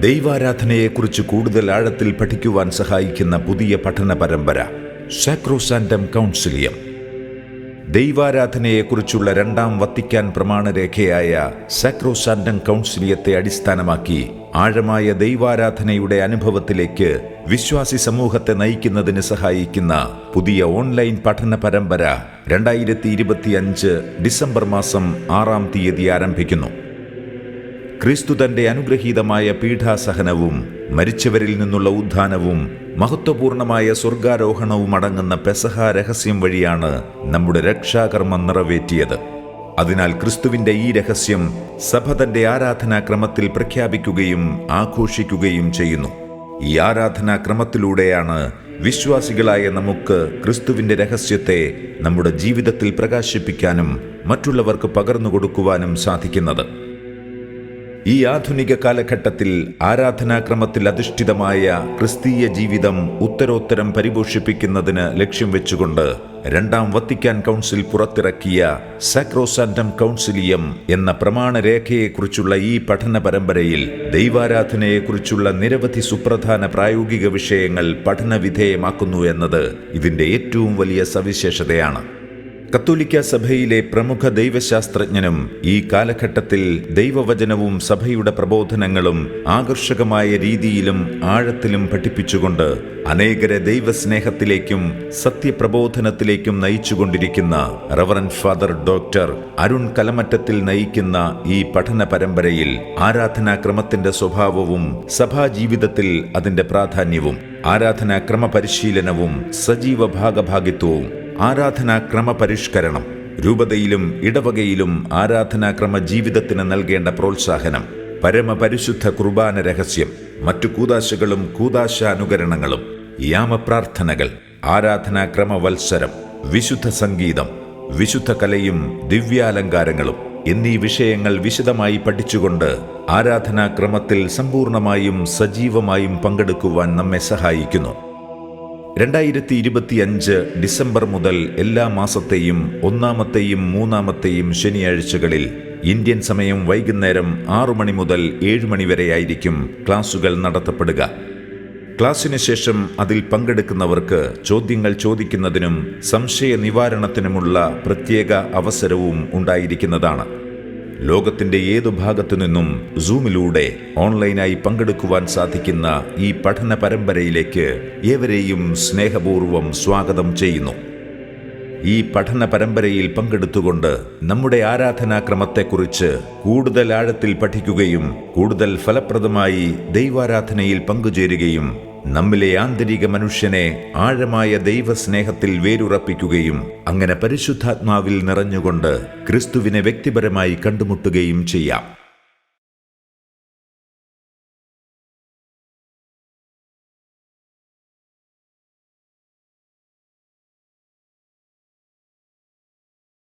ദൈവാരാധനയെക്കുറിച്ച് കൂടുതൽ ആഴത്തിൽ പഠിക്കുവാൻ സഹായിക്കുന്ന പുതിയ പഠന പരമ്പര സാക്രോസാൻഡം കൗൺസിലിയം. ദൈവാരാധനയെക്കുറിച്ചുള്ള രണ്ടാം വത്തിക്കാൻ പ്രമാണരേഖയായ സാക്രോസാൻഡം കൗൺസിലിയത്തെ അടിസ്ഥാനമാക്കി ആഴമായ ദൈവാരാധനയുടെ അനുഭവത്തിലേക്ക് വിശ്വാസി സമൂഹത്തെ നയിക്കുന്നതിന് സഹായിക്കുന്ന പുതിയ ഓൺലൈൻ പഠന പരമ്പര രണ്ടായിരത്തി ഇരുപത്തിയഞ്ച് ഡിസംബർ മാസം ആറാം തീയതി ആരംഭിക്കുന്നു. ക്രിസ്തു തന്റെ അനുഗ്രഹീതമായ പീഠാസഹനവും മരിച്ചവരിൽ നിന്നുള്ള ഉദ്ധാനവും മഹത്വപൂർണമായ സ്വർഗാരോഹണവും അടങ്ങുന്ന പെസഹ രഹസ്യം വഴിയാണ് നമ്മുടെ രക്ഷാകർമ്മം നിറവേറ്റിയത്. അതിനാൽ ക്രിസ്തുവിന്റെ ഈ രഹസ്യം സഭ തന്റെ ആരാധനാക്രമത്തിൽ പ്രഖ്യാപിക്കുകയും ആഘോഷിക്കുകയും ചെയ്യുന്നു. ഈ ആരാധനാക്രമത്തിലൂടെയാണ് വിശ്വാസികളായ നമുക്ക് ക്രിസ്തുവിന്റെ രഹസ്യത്തെ നമ്മുടെ ജീവിതത്തിൽ പ്രകാശിപ്പിക്കാനും മറ്റുള്ളവർക്ക് പകർന്നു കൊടുക്കുവാനും സാധിക്കുന്നത്. ഈ ആധുനിക കാലഘട്ടത്തിൽ ആരാധനാക്രമത്തിൽ അധിഷ്ഠിതമായ ക്രിസ്തീയ ജീവിതം ഉത്തരോത്തരം പരിപോഷിപ്പിക്കുന്നതിന് ലക്ഷ്യം വെച്ചുകൊണ്ട് രണ്ടാം വത്തിക്കാൻ കൗൺസിൽ പുറത്തിറക്കിയ സാക്രോസാൻഡം കൗൺസിലിയം എന്ന പ്രമാണരേഖയെക്കുറിച്ചുള്ള ഈ പഠന പരമ്പരയിൽ ദൈവാരാധനയെക്കുറിച്ചുള്ള നിരവധി സുപ്രധാന പ്രായോഗിക വിഷയങ്ങൾ പഠനവിധേയമാക്കുന്നു എന്നത് ഇതിന്റെ ഏറ്റവും വലിയ സവിശേഷതയാണ്. കത്തോലിക്ക സഭയിലെ പ്രമുഖ ദൈവശാസ്ത്രജ്ഞനും ഈ കാലഘട്ടത്തിൽ ദൈവവചനവും സഭയുടെ പ്രബോധനങ്ങളും ആകർഷകമായ രീതിയിലും ആഴത്തിലും പഠിപ്പിച്ചുകൊണ്ട് അനേകരെ ദൈവസ്നേഹത്തിലേക്കും സത്യപ്രബോധനത്തിലേക്കും നയിച്ചുകൊണ്ടിരിക്കുന്ന reverend father doctor Arun Kalamattathil നയിക്കുന്ന ഈ പഠന പരമ്പരയിൽ ആരാധനാക്രമത്തിന്റെ സ്വഭാവവും സഭാജീവിതത്തിൽ അതിന്റെ പ്രാധാന്യവും ആരാധനാക്രമ പരിശീലനവും സജീവ ഭാഗഭാഗിത്വവും ആരാധനാക്രമ പരിഷ്കരണം രൂപതയിലും ഇടവകയിലും ആരാധനാക്രമ ജീവിതത്തിന് നൽകേണ്ട പ്രോത്സാഹനം പരമപരിശുദ്ധ കുർബാന രഹസ്യം മറ്റു കൂതാശകളും കൂതാശാനുകരണങ്ങളും യാമപ്രാർത്ഥനകൾ ആരാധനാക്രമ വത്സരം വിശുദ്ധ സംഗീതം വിശുദ്ധ കലയും ദിവ്യാലങ്കാരങ്ങളും എന്നീ വിഷയങ്ങൾ വിശദമായി പഠിച്ചുകൊണ്ട് ആരാധനാക്രമത്തിൽ സമ്പൂർണമായും സജീവമായും പങ്കെടുക്കുവാൻ നമ്മെ സഹായിക്കുന്നു. രണ്ടായിരത്തി ഇരുപത്തിയഞ്ച് ഡിസംബർ മുതൽ എല്ലാ മാസത്തെയും ഒന്നാമത്തെയും മൂന്നാമത്തെയും ശനിയാഴ്ചകളിൽ ഇന്ത്യൻ സമയം വൈകുന്നേരം ആറു മണി മുതൽ ഏഴ് മണി വരെയായിരിക്കും ക്ലാസുകൾ നടത്തപ്പെടുക. ക്ലാസ്സിന് ശേഷം അതിൽ പങ്കെടുക്കുന്നവർക്ക് ചോദ്യങ്ങൾ ചോദിക്കുന്നതിനും സംശയ നിവാരണത്തിനുമുള്ള പ്രത്യേക അവസരവും ഉണ്ടായിരിക്കുന്നതാണ്. ലോകത്തിന്റെ ഏതു ഭാഗത്തു നിന്നും സൂമിലൂടെ ഓൺലൈനായി പങ്കെടുക്കുവാൻ സാധിക്കുന്ന ഈ പഠന പരമ്പരയിലേക്ക് ഏവരെയും സ്നേഹപൂർവം സ്വാഗതം ചെയ്യുന്നു. ഈ പഠന പരമ്പരയിൽ പങ്കെടുത്തുകൊണ്ട് നമ്മുടെ ആരാധനാക്രമത്തെക്കുറിച്ച് കൂടുതൽ ആഴത്തിൽ പഠിക്കുകയും കൂടുതൽ ഫലപ്രദമായി ദൈവാരാധനയിൽ പങ്കുചേരുകയും നമ്മിലെ ആന്തരിക മനുഷ്യനെ ആഴമായ ദൈവസ്നേഹത്തിൽ വേരുറപ്പിക്കുകയും അങ്ങനെ പരിശുദ്ധാത്മാവിൽ നിറഞ്ഞുകൊണ്ട് ക്രിസ്തുവിനെ വ്യക്തിപരമായി കണ്ടുമുട്ടുകയും ചെയ്യാം.